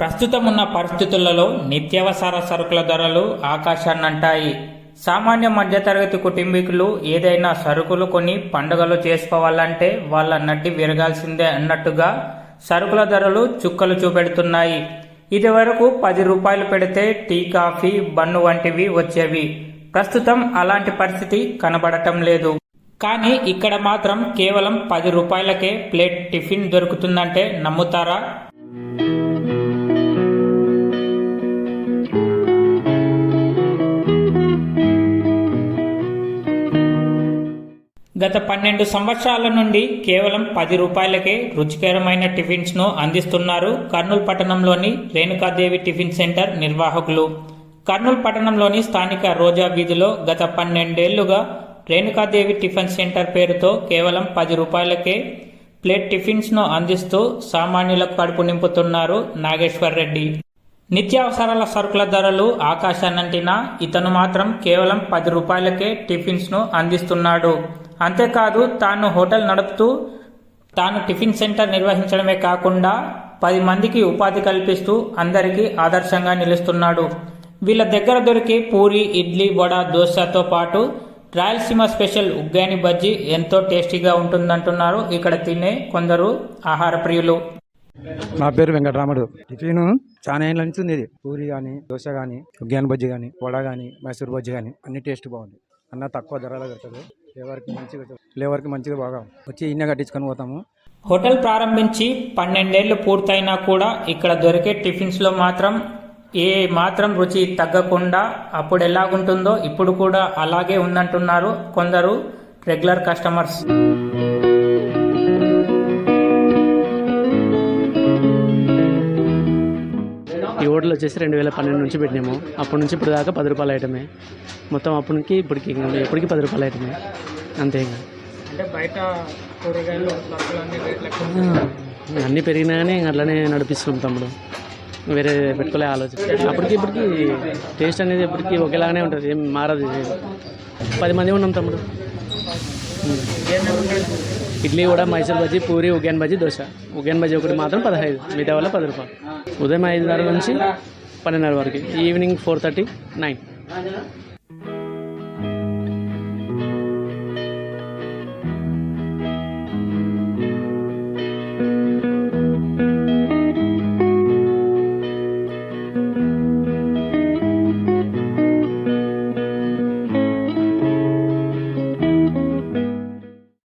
ప్రస్తుతం ఉన్న పరిస్థితులలో నిత్యావసర సరుకుల ధరలు ఆకాశాన్నంటాయి. సామాన్య మధ్యతరగతి కుటుంబీకులు ఏదైనా సరుకులు కొని పండుగలు చేసుకోవాలంటే వాళ్ళ నడ్డి విరగాల్సిందే అన్నట్టుగా సరుకుల ధరలు చుక్కలు చూపెడుతున్నాయి. ఇదివరకు పది రూపాయలు పెడితే టీ కాఫీ బన్ను వంటివి వచ్చేవి. ప్రస్తుతం అలాంటి పరిస్థితి కనబడటం లేదు. కానీ ఇక్కడ మాత్రం కేవలం పది రూపాయలకే ప్లేట్ టిఫిన్ దొరుకుతుందంటే నమ్ముతారా? గత పన్నెండు సంవత్సరాల నుండి కేవలం పది రూపాయలకే రుచికరమైన టిఫిన్స్ను అందిస్తున్నారు కర్నూలు పట్టణంలోని రేణుకాదేవి టిఫిన్ సెంటర్ నిర్వాహకులు. కర్నూలు పట్టణంలోని స్థానిక రోజా వీధిలో గత పన్నెండేళ్ళుగా రేణుకాదేవి టిఫిన్ సెంటర్ పేరుతో కేవలం పది రూపాయలకే ప్లేట్ టిఫిన్స్ను అందిస్తూ సామాన్యులకు కడుపు నింపుతున్నారు నాగేశ్వర్ రెడ్డి. నిత్యావసరాల సరుకుల ధరలు ఆకాశాన్నంటినా ఇతను మాత్రం కేవలం పది రూపాయలకే టిఫిన్స్ను అందిస్తున్నాడు. అంతేకాదు తాను హోటల్ నడుపుతూ తాను టిఫిన్ సెంటర్ నిర్వహించడమే కాకుండా పది మందికి ఉపాధి కల్పిస్తూ అందరికీ ఆదర్శంగా నిలుస్తున్నాడు. వీళ్ళ దగ్గర దొరికే పూరి ఇడ్లీ వడ దోశతో పాటు రాయలసీమ స్పెషల్ ఉగ్గాని బజ్జీ ఎంతో టేస్టీగా ఉంటుందంటున్నారు. ఇక్కడ తినే కొందరు ఆహార ప్రియులు నా పేరు వెంకటరాముడు. టిఫిన్ చాలా ఏళ్ళ నుంచి ఉంది ఇది. పూరి కానీ దోశ కానీ ఉగ్యాన్ బజ్జి కానీ వడ కానీ మైసూర్ బజ్జి కానీ అన్ని టేస్ట్ బాగుంది. అన్న తక్కువ ధరలో పెడతాడు లేవర్కి మంచిగా లేవర్కి మంచిగా బాగా వచ్చి ఇన్నే కట్టించుకొని పోతాము. హోటల్ ప్రారంభించి పన్నెండేళ్ళు పూర్తయినా కూడా ఇక్కడ దొరికే టిఫిన్స్లో మాత్రం ఏ మాత్రం రుచి తగ్గకుండా అప్పుడు ఎలాగుంటుందో ఇప్పుడు కూడా అలాగే ఉందంటున్నారు కొందరు రెగ్యులర్ కస్టమర్స్. ఈ హోటల్ వచ్చేసి రెండు వేల పన్నెండు నుంచి పెట్టినాము. అప్పటి నుంచి ఇప్పుడు దాకా పది రూపాయల ఐటమే. మొత్తం అప్పటికి ఇప్పటికి ఇంకా ఎప్పటికి పది రూపాయల ఐటమే. అంతే ఇంకా. అంటే బయట కూరగాయలు ఆ, అన్నీ పెరిగినా కానీ ఇంకా అట్లనే నడిపిస్తున్నాం తమ్ముడు. వేరే పెట్టుకోలే ఆలోచన. అప్పటికి ఇప్పటికి టేస్ట్ అనేది ఎప్పటికీ ఒకేలాగానే ఉంటుంది. ఏం మారదు. పది మంది ఉన్నాం తమ్ముడు. ఇడ్లీ కూడా మైసూర్ బజ్జీ పూరి ఉగ్గాన్ బజ్జీ దోశ. ఉగ్గాన్ బజ్జీ ఒకటి మాత్రం పదహైదు. మిగతా వల్ల పది రూపాయలు. ఉదయం ఐదున్నర నుంచి పన్నెండున్నర వరకు. Evening four thirty nine.